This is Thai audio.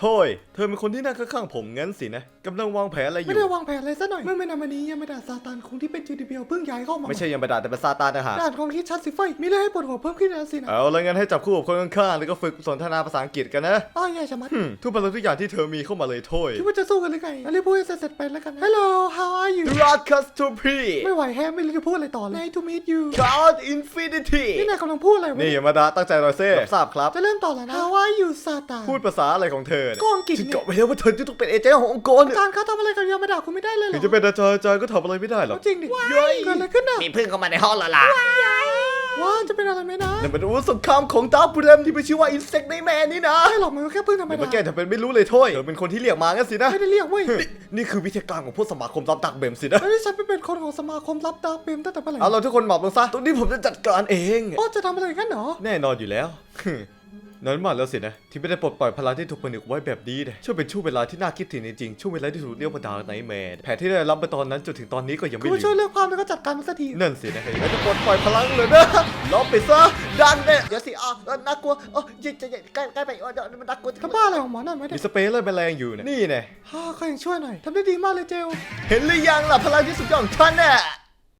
โทยเธอเป็นคนที่นั่งข้างๆผมงั้นสินะกำลังวางแผนอะไรอไม่ยู่ได้วางแผนอะไรซะหน่อย เมื่อไม่นานมานี้ยังไม่ด่าซาตานคงที่เป็นจูดิเบียเพิ่งย้ายเข้ามาไม่ใช่ยังไปด่าแต่เป็นซาตานนะฮะด่านของที่ชัดสิไฟมีเรื่องให้ปวดหัวเพิ่มขึ้นแล้วสินะเอาแล้วงั้นให้จับคู่กับคนข้างๆแล้วก็ฝึกสนทนาภาษาอังกฤษกันนะอ้าวใหญ่ชะมัดหึ่มทุกพลังทุกอย่างที่เธอมีเข้ามาเลยโทยคิดว่าจะสู้กันหรือไงงั้นรีบพูดให้เสร็จๆไปแล้วกัน Hello how are you รักคัสตูพีไม่ไหวแฮะไม่รู้จะพูดอะไรต่อเลย Nice to meet you คาร์ดอินฟินิตี้นี่นายกำลังพูดอะไรวะนี่อย่ามาด่าตั้งใจหน่อยเซ่รับทราบครับจะเริ่มต่อแล้วนะ How are you ซาตานพูดภาษาอะไรของเธอเนี่ยก็อังกฤษฉันเนี่ยเกาะไปแล้วว่าเธอจะต้องเป็นเอเจนต์ขององค์กรอาจารย์เขาทำอะไรกับยามาด่าคุณไม่ได้เลยเหรถึองจะเป็นอาจารย์อาจารย์ก็ทำอะไรไม่ได้หรอกเอาจริงดิเกิดอะไรขึ้นน่ะมีพึ่งเข้ามาในห้องแล้วล่ะว่าจะเป็นอะไรไหมนะนั่นเป็นอาวุธสงครามของดาวบูเรมที่มีชื่อว่าอินเซกในแมนนี่นะไม่หรอกมันก็แค่เพิ่งธรรมเดี๋ยวดามาแก้ทำเป็นไม่รู้เลยโถ้ยเธอเป็นคนที่เรียกมางั้นสินะ ไม่ได้เรียกเว้ยนี่นี่คือวิธีการของพวกสมาคมรับดักเบมสินะ แล้วที่ฉันไปเป็นคนของสมาคมรับดาวเปรมตั้งแต่เมื่อไหร่เอาเราทุกคนหมอบลงซะตรงนี้ผมจะจัดการเองอ๋อจะทำอะไรกันเหรอ แน่นอนอยู่แล้ว นั้นมากแล้วสินะที่ไม่ได้ปลดปล่อยพลังที่ถูกผนึกไว้แบบนี้นะช่วยเป็นช่วงเวลาที่น่าคิดถึงจริงๆช่วงเวลาที่ถูกเรียกว่าดาวไนท์แมร์แผนที่ได้รับมาตอนนั้นจนถึงตอนนี้ก็ยังคุไม่ณลืมาช่วยมเลือกภาพแล้วก็จัดการมันสักทีนั่นสินะอย่างนั้นจะปลดปล่อยพลังเลยนะลองไปซะดันเนี่ยเดี๋ยวสิอะเออน่ากลัวเออจะจะจะใกล้ใกล้ไปเออเดี๋ยวมันน่ากลัวทำบ้าอะไรของหมอนั่นไว้มีเนี่ยสเปรย์เลยแมลงอยู่นะนี่ไงฮ่าใครยังช่วยหน่อยทำได้ดีมากเลยเจลเห็นหรือยังล่ะพลังที่สุดยอดของฉันน่ะ